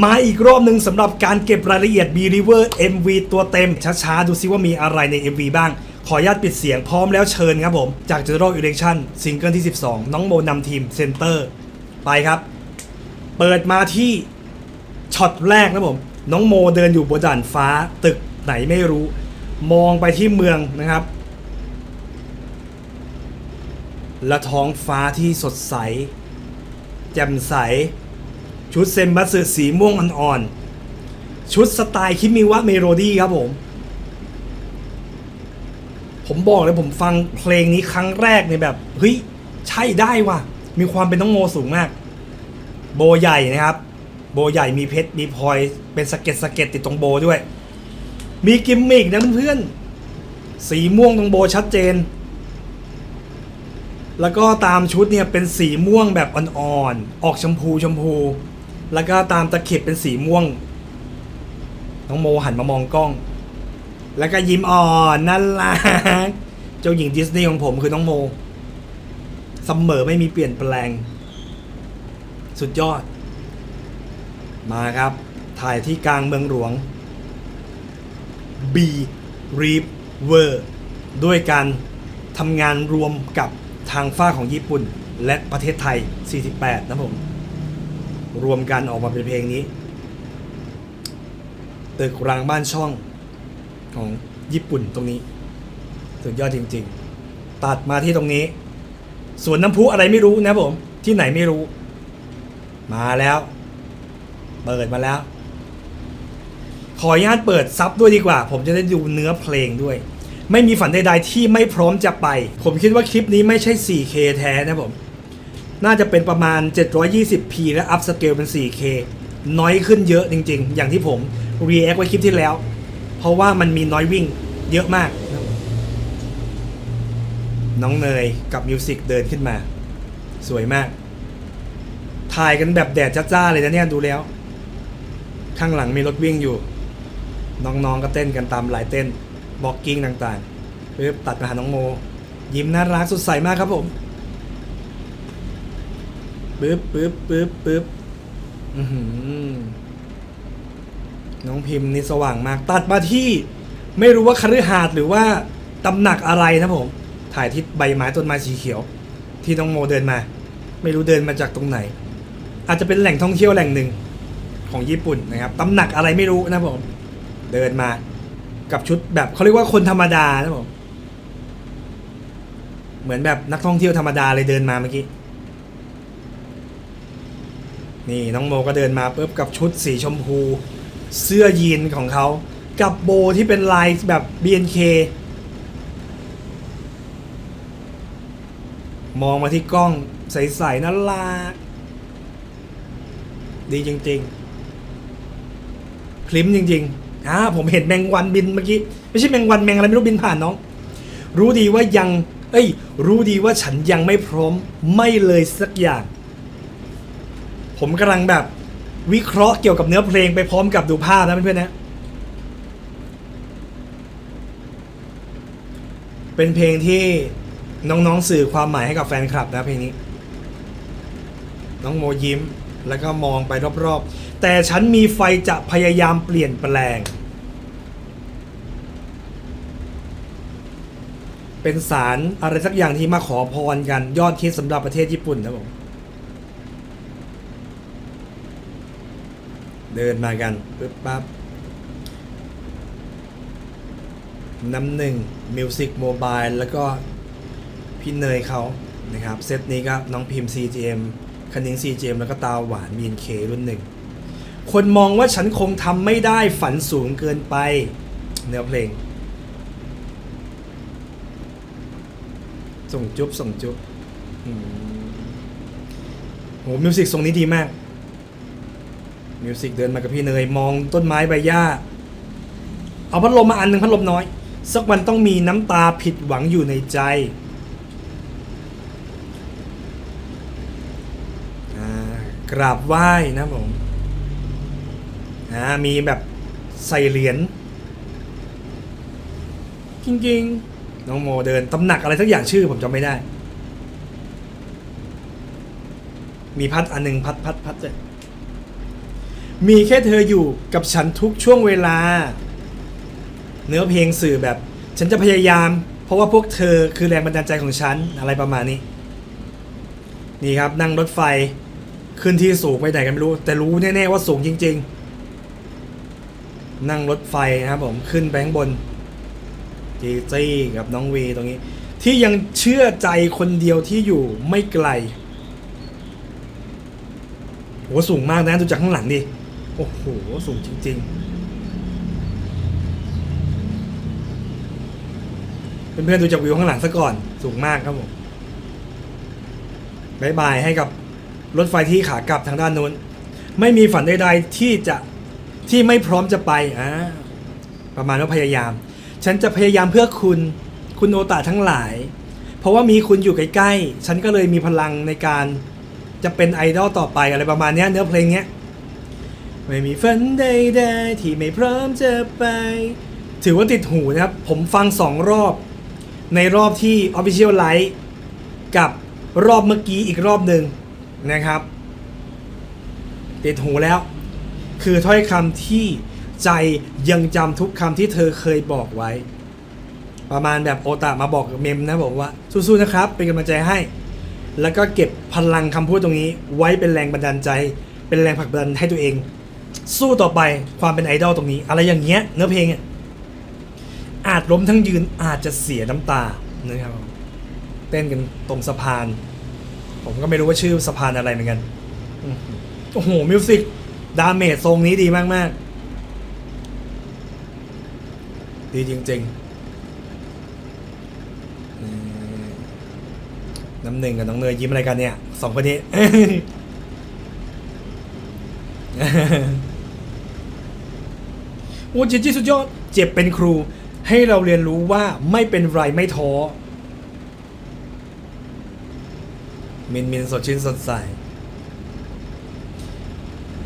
มาอีกรอบหนึ่งสำหรับการเก็บรายละเอียด B River MV ตัวเต็ม ช้าๆ ดูซิว่ามีอะไรใน MV บ้าง ขออนุญาตปิดเสียงพร้อมแล้วเชิญครับผม จาก General Election ซิงเกิลที่ 12 น้องโมนำทีมเซนเตอร์ไปครับ เปิดมาที่ช็อตแรกนะผม น้องโมเดินอยู่บนด่านฟ้าตึกไหนไม่รู้ มองไปที่เมืองนะครับ และท้องฟ้าที่สดใส แจ่มใส ชุดเซมบัสสึสีม่วงอ่อนๆ ชุดสไตล์คิมิวะเมโลดี้ครับผม ผมบอกเลยผมฟังเพลงนี้ครั้งแรกในแบบ เฮ้ย ใช่ได้ว่ะ มีความเป็นน้องโมสูงมาก โบใหญ่นะครับ โบใหญ่มีเพชร มีพลอย เป็นสเก็ดสเก็ดติดตรงโบด้วย มีกิมมิกนะเพื่อนๆ สีม่วงตรงโบชัดเจนแล้วก็ตามชุดเนี่ยเป็นสีม่วงแบบอ่อนๆ ออกชมพูชมพู แล้วก็ตามตะเข็บเป็นสีม่วง น้องโมหันมามองกล้อง แล้วก็ยิ้มอ่อนน่ารักเจ้าหญิงดิสนีย์ของผมคือน้องโมเสมอไม่มีเปลี่ยนแปลง สุดยอด มาครับ ถ่ายที่กลางเมืองหลวง B River ด้วยการทำงานรวมกับทางฝ้าของญี่ปุ่น และประเทศไทย 48 นะผม รวมกันออกมาเป็นเพลงนี้ ตึกรางบ้านช่องของญี่ปุ่นตรงนี้ สุดยอดจริง ๆ ตัดมาที่ตรงนี้สวนน้ำพุอะไรไม่รู้นะผม ที่ไหนไม่รู้ มาแล้ว เปิดมาแล้ว ขออนุญาตเปิดซับด้วยดีกว่า ผมจะได้ดูเนื้อเพลงด้วย ไม่มีฝันใดๆที่ไม่พร้อมจะไป ผมคิดว่าคลิปนี้ไม่ใช่ 4K แท้นะผม น่าจะเป็นประมาณ 720p และอัพสเกลเป็น 4K น้อยขึ้นเยอะจริง ๆ อย่างที่ผม react ไว้คลิปที่แล้ว เพราะว่ามันมีน้อยวิ่งเยอะมาก น้องเนยกับมิวสิกเดินขึ้นมา สวยมาก ถ่ายกันแบบแดดจ้าๆเลยนะเนี่ยดูแล้ว ข้างหลังมีรถวิ่งอยู่ น้องๆก็เต้นกันตามลายเต้นบ็อกกิ้งต่างๆปึ๊บตัดมาหาน้องโม ยิ้มน่ารักสดใสมากครับผม ปึ๊บปึ๊บปึ๊บปึ๊บอือหือน้องพิมพ์นี่สว่างมาก ตัดมาที่ ไม่รู้ว่าคฤหาสน์หรือว่าตำหนักอะไรนะผม ถ่ายที่ใบไม้ต้นไม้สีเขียว ที่น้องโมเดินมา ไม่รู้เดินมาจากตรงไหน อาจจะเป็นแหล่งท่องเที่ยวแหล่งหนึ่งของญี่ปุ่นนะครับตำหนักอะไรไม่รู้นะผม เดินมา กับชุดแบบเขาเรียกว่าคนธรรมดานะผมเหมือนแบบนักท่องเที่ยวธรรมดาเลยเดินมาเมื่อกี้ นี่น้องโมก็เดินมาปุ๊บกับชุดสีชมพู เสื้อยีนของเขา กับโบที่เป็นลายแบบ BNK มองมาที่กล้องใสๆน่ารักดีจริงๆ คลิมจริงๆอ่าผมเห็นแมงวันบินเมื่อกี้ ไม่ใช่แมงวันแมงอะไรไม่รู้บินผ่านน้อง รู้ดีว่ายัง เอ้ย รู้ดีว่าฉันยังไม่พร้อม ไม่เลยสักอย่าง ผมกำลังแบบวิเคราะห์เกี่ยวกับเนื้อเพลงไปพร้อมกับดูภาพนะเพื่อนๆนะ เป็นเพลงที่น้องๆสื่อความหมายให้กับแฟนคลับนะเพลงนี้ น้องโมยิ้มแล้วก็มองไปรอบๆ แต่ฉันมีไฟจะพยายามเปลี่ยนแปลง เป็นสารอะไรสักอย่างที่มาขอพรกันยอดคิดสำหรับประเทศญี่ปุ่นนะผม เดินมากันปึ๊บปั๊บน้ำหนึ่งมิวสิกโมบายแล้วก็พี่เนยเขานะครับ เซตนี้ก็น้องพิมพ์ CGM คันนิง CGM แล้วก็ตาหวาน BNK รุ่นหนึ่ง คนมองว่าฉันคงทำไม่ได้ฝันสูงเกินไป เนื้อเพลง ส่งจุ๊บส่งจุ๊บโหมิวสิกทรงนี้ดีมาก มิวสิกเดินมากับพี่เนยมองต้นไม้ใบหญ้า เอาพัดลมมาอันหนึ่งพัดลมน้อย สักวันต้องมีน้ำตาผิดหวังอยู่ในใจกราบไหว้นะผมอ่ามีแบบใส่เหรียญจริงๆ น้องโมเดินตำหนักอะไรสักอย่างชื่อผมจำไม่ได้ มีพัดอันหนึ่งพัดพัดพัดเลย มีแค่เธออยู่กับฉันทุกช่วงเวลา เนื้อเพลงสื่อแบบ ฉันจะพยายาม เพราะว่าพวกเธอคือแรงบันดาลใจของฉันอะไรประมาณนี้ นี่ครับนั่งรถไฟขึ้นที่สูงไปไหนกันไม่รู้ แต่รู้แน่ๆว่าสูงจริง ๆ นั่งรถไฟนะครับผมขึ้นไปข้างบนจีจี้กับน้องวีตรงนี้ ที่ยังเชื่อใจคนเดียวที่อยู่ไม่ไกลโหสูงมากนะดูจากข้างหลังดิ โอ้โห สูงจริง ๆ เพื่อนๆดูจากวิวข้างหลังซะก่อน สูงมากครับผมบายบายให้กับรถไฟที่ขากลับทางด้านนู้น ไม่มีฝันใดๆที่จะที่ไม่พร้อมจะไปอ่าประมาณว่าพยายาม ฉันจะพยายามเพื่อคุณ คุณโอตาทั้งหลาย เพราะว่ามีคุณอยู่ใกล้ๆ ฉันก็เลยมีพลังในการจะเป็นไอดอลต่อไปอะไรประมาณเนี้ยเนื้อเพลงเนี้ย ไม่มีฝันใดๆที่ไม่พร้อมจะไป ถือว่าติดหูนะครับ ผมฟังสองรอบ ในรอบที่ Official Live กับรอบเมื่อกี้อีกรอบหนึ่งนะครับ ติดหูแล้ว คือถ้อยคำที่ใจยังจำทุกคำที่เธอเคยบอกไว้ ประมาณแบบโอตามาบอกเมมนะบอกว่าสู้ๆนะครับ เป็นกำลังใจให้ แล้วก็เก็บพลังคำพูดตรงนี้ ไว้เป็นแรงบันดาลใจ เป็นแรงผลักดันให้ตัวเอง สู้ต่อไปความเป็นไอดอลตรงนี้ อะไรอย่างเงี้ยเนื้อเพลงอะอาจล้มทั้งยืนอาจจะเสียน้ำตานะครับเต้นกันตรงสะพาน ผมก็ไม่รู้ว่าชื่อสะพานอะไรเหมือนกันโอ้โหมิวสิกดาเมจทรงนี้ดีมากๆดีจริงๆน้ำหนึ่งกับน้องเนยยิ้มอะไรกันเนี่ยสองคนนี้ โอ้เจจี้สุดยอด เจ็บเป็นครู ให้เราเรียนรู้ว่าไม่เป็นไรไม่ท้อมินมินสดชื่นสดใส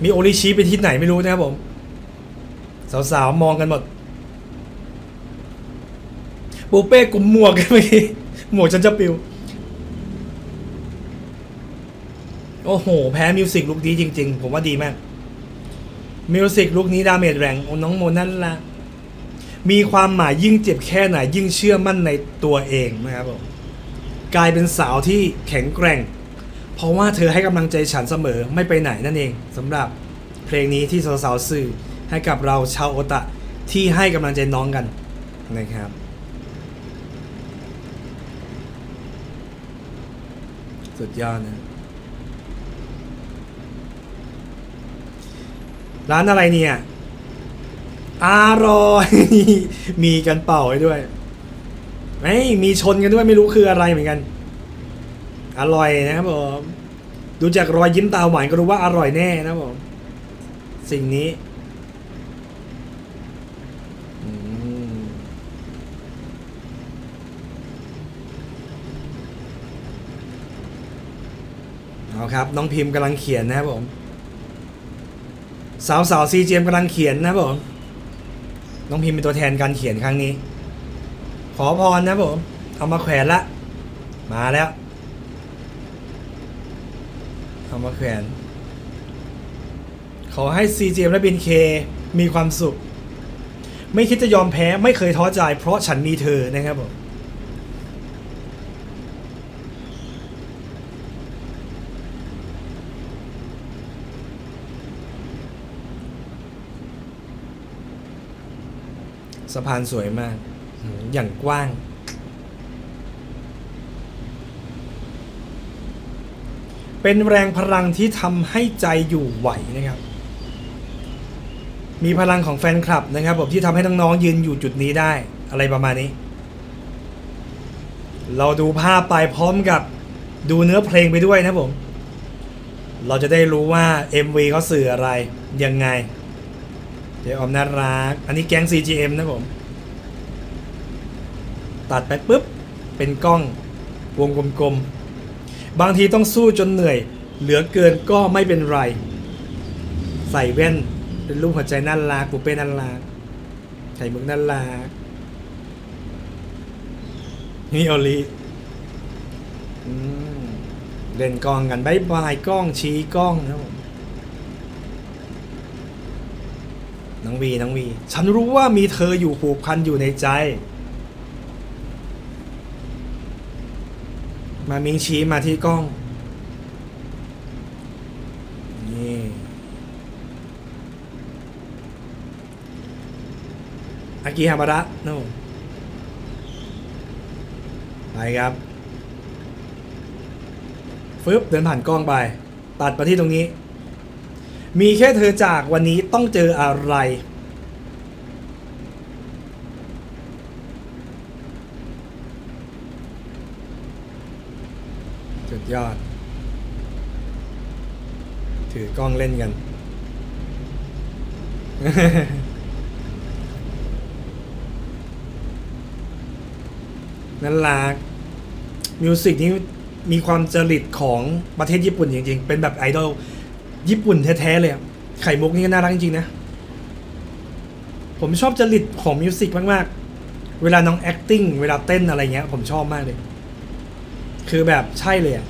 มีโอริชิไปที่ไหนไม่รู้นะครับผม สาวๆ มองกันหมดปูเป้กลุ่มหมวกกันเมื่อกี้หมวกฉันจะปิว โอ้โห แพ้มิวสิกลุกนี้จริง ๆ ผมว่าดีมาก มิวสิกลุกนี้ดาเมจแรงน้องโมนั่นละมีความหมายยิ่งเจ็บแค่ไหนยิ่งเชื่อมั่นในตัวเองนะครับผมกลายเป็นสาวที่แข็งแกร่ง เพราะว่าเธอให้กำลังใจฉันเสมอไม่ไปไหนนั่นเองสำหรับเพลงนี้ที่สาวๆสื่อให้กับเราชาวโอตะที่ให้กำลังใจน้องกันนะครับ สุดยอดนะ ร้านอะไรเนี่ยอร่อยมีกันเป่าไว้ด้วยไม่มีชนกันด้วยไม่รู้คืออะไรเหมือนกัน อร่อยนะครับผมดูจากรอยยิ้มตาหวานก็รู้ว่าอร่อยแน่นะครับผมสิ่งนี้เอาครับ น้องพิมพ์กำลังเขียนนะครับผม สาวสาวซีเจมกำลังเขียนนะผมน้องพิมพ์เป็นตัวแทนการเขียนครั้งนี้ ขอพรนะผมเอามาแขวนละ มาแล้ว เอามาแขวน ขอให้ CGM และ BNK มีความสุข ไม่คิดจะยอมแพ้ไม่เคยท้อใจ เพราะฉันมีเธอนะครับผม สะพานสวยมาก อย่างกว้าง เป็นแรงพลังที่ทำให้ใจอยู่ไหวนะครับ มีพลังของแฟนคลับนะครับผมที่ทำให้น้องๆยืนอยู่จุดนี้ได้ อะไรประมาณนี้ เราดูภาพไปพร้อมกับดูเนื้อเพลงไปด้วยนะผม เราจะได้รู้ว่า MV เขาสื่ออะไรยังไง เดี๋ยวออมน่ารัก อันนี้แก๊ง CGM นะผม ตัดไปปุ๊บ เป็นกล้องวงกลมๆ บางทีต้องสู้จนเหนื่อย เหลือเกินก็ไม่เป็นไร ใส่แว่น เป็นรูปหัวใจน่ารักปูเป้น่ารักไข่มุกน่ารักนี่โอลีเล่นกล้องกันบายบายกล้องชี้กล้องนะผม น้องวีน้องวี ฉันรู้ว่ามีเธออยู่ผูกพันอยู่ในใจ มามิงชี้มาที่กล้อง นี่ อากิฮามาระโน่ไปครับ ฟึบเดินผ่านกล้องไป ตัดมาที่ตรงนี้ มีแค่เธอจากวันนี้ต้องเจออะไร สุดยอด ถือกล้องเล่นกัน นั่นลักมิวสิกนี้มีความจริตของประเทศญี่ปุ่นจริงๆ เป็นแบบไอดอล ญี่ปุ่นแท้ๆเลยอะไข่มุกนี่ก็น่ารักจริงๆนะ ผมชอบจริตของมิวสิกมากๆ เวลาน้อง acting เวลาเต้นอะไรเงี้ย ผมชอบมากเลย คือแบบใช่เลยอะ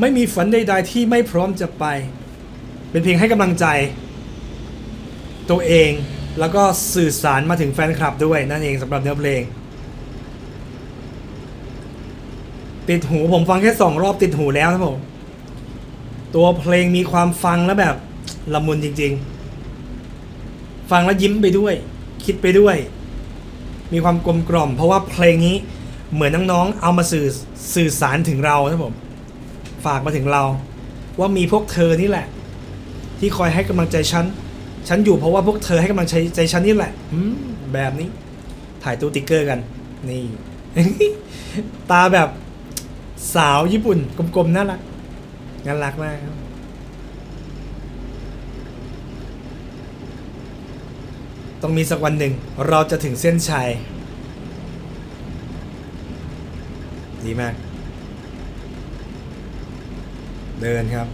ไม่มีฝันใด ๆ ที่ไม่พร้อมจะไป เป็นเพลงให้กำลังใจ ตัวเองแล้วก็สื่อสารมาถึงแฟนคลับด้วยนั่นเองสำหรับเนื้อเพลง ติดหูผมฟังแค่สองรอบติดหูแล้วนะผมตัวเพลงมีความฟังแล้วแบบละมุนจริง ๆ ฟังแล้วยิ้มไปด้วย คิดไปด้วย มีความกลมกล่อม เพราะว่าเพลงนี้เหมือนน้องๆเอามาสื่อสื่อสารถึงเรานะผมฝากมาถึงเรา ว่ามีพวกเธอนี่แหละ ที่คอยให้กำลังใจฉันฉันอยู่เพราะว่าพวกเธอให้กำลังใจใจฉันนี่แหละแบบนี้ ถ่ายตู้ติ๊กเกอร์กัน นี่ ตาแบบ สาวญี่ปุ่น กลมๆน่ารักน่ารักมากครับต้องมีสักวันหนึ่งเราจะถึงเส้นชัย ดีมาก เดินครับ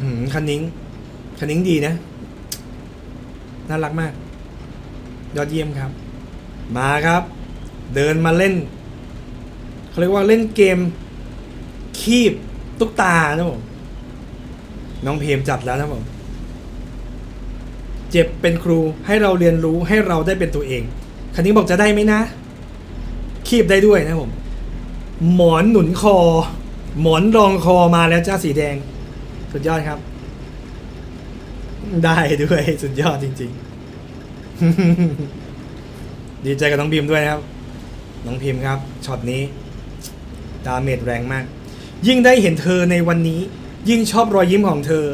หืมคันนิ้งคันนิ้งดีนะ น่ารักมาก ยอดเยี่ยมครับ มาครับ เดินมาเล่น เขาเรียกว่าเล่นเกมคีบตุ๊กตานะผมน้องเพมจัดแล้วนะผมเจ็บเป็นครูให้เราเรียนรู้ให้เราได้เป็นตัวเอง คันนิ้บอกจะได้ไหมนะ คีบได้ด้วยนะผม หมอนหนุนคอ หมอนรองคอมาแล้วจ้าสีแดง สุดยอดครับ ได้ด้วยสุดยอดจริง ๆ ดีใจกับน้องพิมด้วยนะครับ น้องพิมพ์ครับช็อตนี้ ดาเมจแรงมาก ยิ่งได้เห็นเธอในวันนี้ ยิ่งชอบรอยยิ้มของเธอ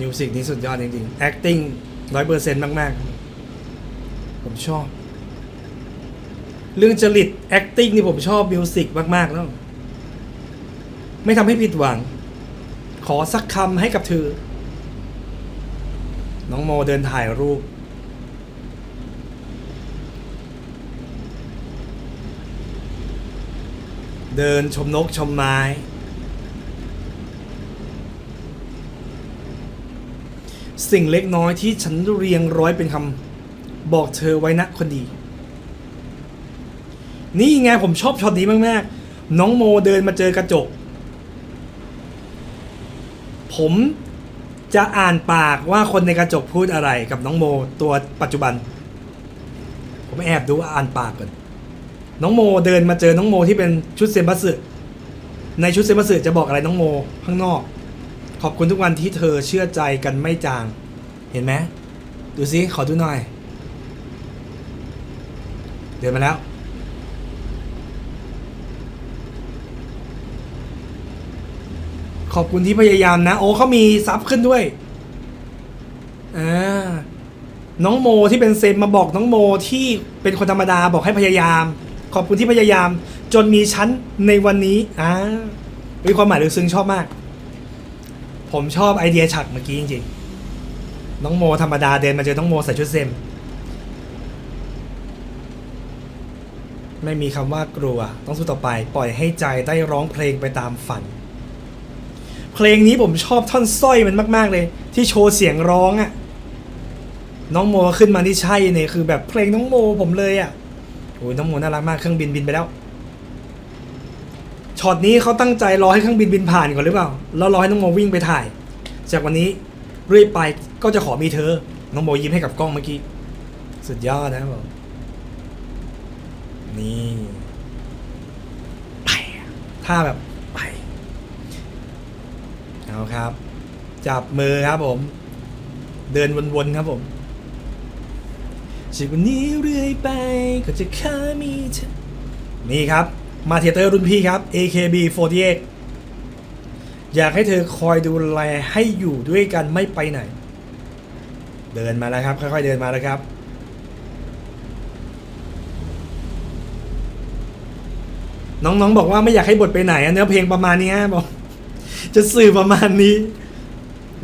มิวสิกนี้สุดยอดจริงๆ acting ร้อยเปอร์เซ็นต์มาก ๆ ผมชอบ เรื่องจริต acting นี่ผมชอบมิวสิกมาก ๆ แล้ว ไม่ทำให้ผิดหวัง ขอสักคำให้กับเธอ น้องโมเดินถ่ายรูป เดินชมนกชมไม้ สิ่งเล็กน้อยที่ฉันเรียงร้อยเป็นคำบอกเธอไว้นะคนดี นี่ไงผมชอบช็อตนี้มากๆ น้องโมเดินมาเจอกระจก ผม จะอ่านปากว่าคนในกระจกพูดอะไรกับน้องโมตัวปัจจุบัน ผมแอบดูอ่านปากก่อนน้องโมเดินมาเจอน้องโมที่เป็นชุดเซมบัสสึในชุดเซมบัสสึจะบอกอะไรน้องโมข้างนอก ขอบคุณทุกวันที่เธอเชื่อใจกันไม่จาง เห็นไหมดูซิขอดูหน่อย เดินมาแล้ว ขอบคุณที่พยายามนะ โอ้เขามีซับขึ้นด้วยอ่าน้องโมที่เป็นเซมมาบอกน้องโมที่เป็นคนธรรมดาบอกให้พยายาม ขอบคุณที่พยายาม จนมีชั้นในวันนี้อ่ามีความหมายลึกซึ้งชอบมาก ผมชอบไอเดียฉากเมื่อกี้จริงๆ น้องโมธรรมดาเดินมาเจอน้องโมใส่ชุดเซมไม่มีคำว่ากลัว ต้องสู้ต่อไป ปล่อยให้ใจได้ร้องเพลงไปตามฝัน เพลงนี้ผมชอบท่อนสร้อยมันมาก ๆเลย ที่โชว์เสียงร้องอะ่ะน้องโมขึ้นมาที่ใช่เนี่ยคือแบบเพลงน้องโมผมเลยอะ่ะโอ้ยน้องโมน่ารักมากเครื่องบินบินไปแล้วช็อตนี้เขาตั้งใจรอให้เครื่องบินบินผ่านก่อนหรือเปล่าแล้วรอให้น้องโมวิ่งไปถ่าย จากวันนี้เรื่อยไปก็จะขอมีเธอ น้องโมยิ้มให้กับกล้องเมื่อกี้สุดยอดนะครับผมนี่ไปอะท่าแบบ เอาครับ จับมือครับผม เดินวนๆครับผมจากวันนี้เรื่อยไปก็จะแค่มีเธอนี่ครับ มาเทยเตอร์รุ่นพี่ครับ AKB48 อยากให้เธอคอยดูแลให้อยู่ด้วยกันไม่ไปไหน เดินมาแล้วครับ ค่อยๆเดินมาแล้วครับ น้องๆบอกว่าไม่อยากให้บทไปไหนอะเนื้อเพลงประมาณนี้ฮะบอก จะสื่อประมาณนี้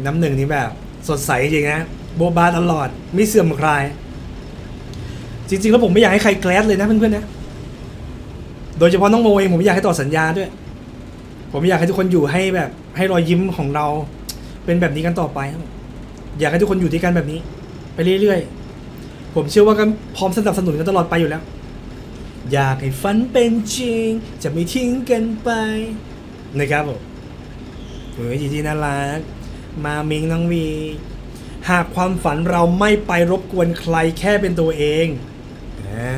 น้ำหนึ่งนี่แบบ สดใสจริงนะโบบาตลอด ไม่เสื่อมคลาย จริง ๆ แล้วผมไม่อยากให้ใครแกลสเลยนะเพื่อนๆนะ โดยเฉพาะน้องโมเองผมไม่อยากให้ต่อสัญญาด้วย ผมอยากให้ทุกคนอยู่ให้แบบ ให้รอยยิ้มของเรา เป็นแบบนี้กันต่อไปครับอยากให้ทุกคนอยู่ด้วยกันแบบนี้ ไปเรื่อยๆ ผมเชื่อว่าก็พร้อมสนับสนุนกันตลอดไปอยู่แล้ว อยากให้ฝันเป็นจริง จะไม่ทิ้งกันไปนะครับผม เฮ้ยจีจีน่ารัก มามิงน้องวี หากความฝันเราไม่ไปรบกวนใครแค่เป็นตัวเองอา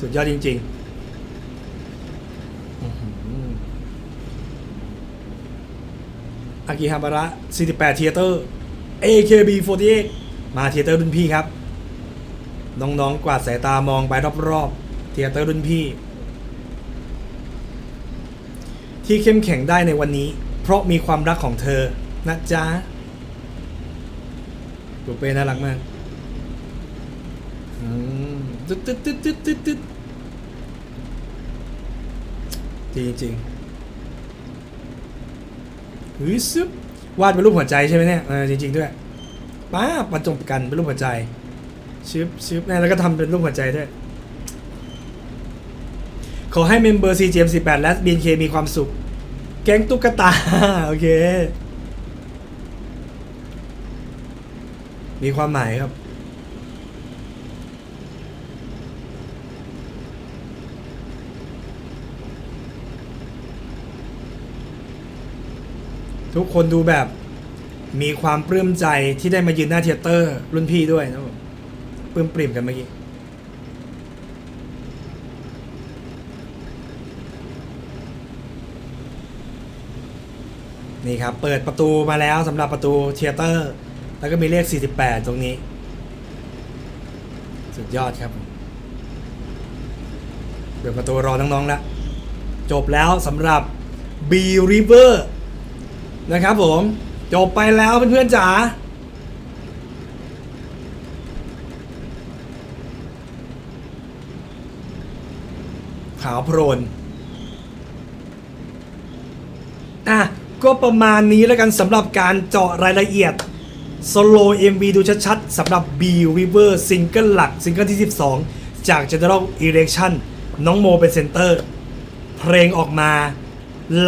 สุดยอดจริงๆอื้อหืออากิฮาบาระ48เทเตอร์ AKB48 มาเทเตอร์รุ่นพี่ครับ น้องๆ กวาดสายตามองไปรอบๆ เทเตอร์รุ่นพี่ ที่เข้มแข็งได้ในวันนี้ เพราะมีความรักของเธอ นะจ๊ะดูเป้น่ารักมากอืมตึ๊ดตึ๊ดตึ๊ดตึ๊ดตึ๊ดตึ๊ดจริงจริงๆเฮ้ยซึบวาดเป็นรูปหัวใจใช่ไหมเนี่ยเออจริง ๆ ด้วยป้าบรรจบกันเป็นรูปหัวใจชึบชึบเนี่แล้วก็ทำเป็นรูปหัวใจด้วย ขอให้เมมเบอร์ CGM18 และ BNK มีความสุข แก๊งตุ๊กตา โอเค มีความหมายครับ ทุกคนดูแบบ มีความปลื้มใจที่ได้มายืนหน้าเทเตอร์ รุ่นพี่ด้วยนะผมปลื้มปริ่มกันเมื่อกี้ นี่ครับ เปิดประตูมาแล้วสำหรับประตูเทเตอร์ แล้วก็มีเลข 48 ตรงนี้ สุดยอดครับ เปิดประตูรอน้องๆแล้ว จบแล้วสำหรับ B River นะครับผม จบไปแล้วเพื่อนๆจ๋าขาวโพลน อะ ก็ประมาณนี้แล้วกันสำหรับการเจาะรายละเอียดโซโล MV ดูชัดๆสำหรับ B River ซิงเกิลหลักซิงเกิลที่ 12 จาก General Election น้องโมเป็นเซนเตอร์ เพลงออกมา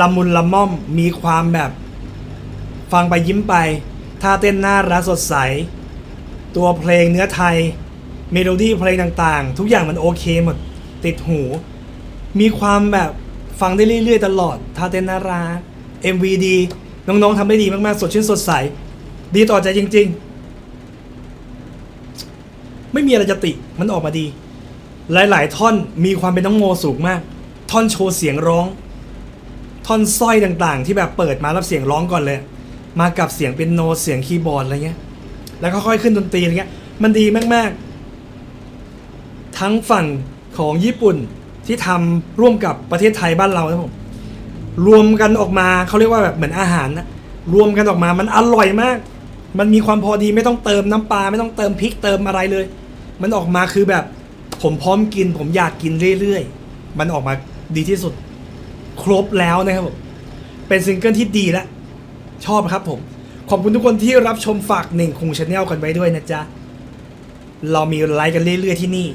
ละมุนละม่อมมีความแบบ ฟังไปยิ้มไปท่าเต้นน่ารักสดใส ตัวเพลงเนื้อไทย เมโลดี้เพลงต่างๆ ทุกอย่างมันโอเคหมด ติดหู มีความแบบฟังได้เรื่อยๆตลอดท่าเต้นน่ารัก MV ดีน้องๆทำได้ดีมากๆ สดชื่นสดใส ดีต่อใจจริง ๆ ไม่มีอะไรจะติมันออกมาดี หลายๆ ท่อนมีความเป็นน้องโมสูงมาก ท่อนโชว์เสียงร้อง ท่อนสร้อยต่างๆ ที่แบบเปิดมาแล้วเสียงร้องก่อนเลย มากับเสียงเป็นโนเสียงคีย์บอร์ดอะไรเงี้ย แล้วก็ค่อยขึ้นดนตรีอะไรเงี้ย มันดีมากๆ ทั้งฝั่งของญี่ปุ่นที่ทำร่วมกับประเทศไทยบ้านเรานะผม รวมกันออกมาเขาเรียกว่าแบบเหมือนอาหารนะรวมกันออกมามันอร่อยมาก มันมีความพอดีไม่ต้องเติมน้ำปลาไม่ต้องเติมพริกเติมอะไรเลย มันออกมาคือแบบ ผมพร้อมกิน ผมอยากกินเรื่อยๆ มันออกมาดีที่สุด ครบแล้วนะครับผมเป็นซิงเกิลที่ดีแล้วชอบครับผม ขอบคุณทุกคนที่รับชมฝากหนึ่งคงชาแนลกันไว้ด้วยนะจ๊ะ เรามีไลฟ์กันเรื่อยๆที่นี่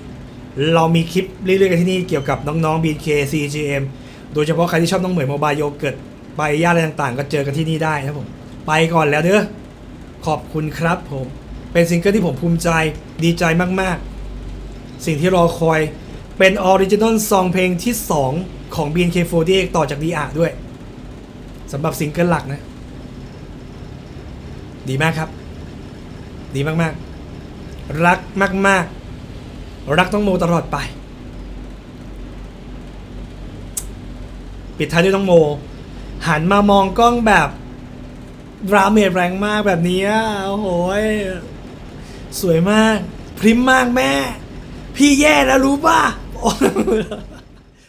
เรามีคลิปเรื่อยๆกันที่นี่เกี่ยวกับน้องๆ BK CGM โดยเฉพาะใครที่ชอบน้องเหมยโมบายโยเกิร์ตไปย่าอะไรต่างๆ ก็เจอกันที่นี่ได้นะผม ไปก่อนแล้วเด้อขอบคุณครับผม เป็นซิงเกิลที่ผมภูมิใจดีใจมากๆ สิ่งที่รอคอยเป็นออริจินอลซองเพลงที่ 2 ของ BNK48 ต่อจาก DR ด้วยสำหรับซิงเกิลหลักนะ ดีมากครับ ดีมากๆ รักมาก ๆ รักต้องโมตลอดไป ปิดท้ายด้วยน้องโม หันมามองกล้องแบบดราเมดแรงมากแบบนี้โอ้โหสวยมาก พริมมากแม่ พี่แย่แล้วรู้ป่ะ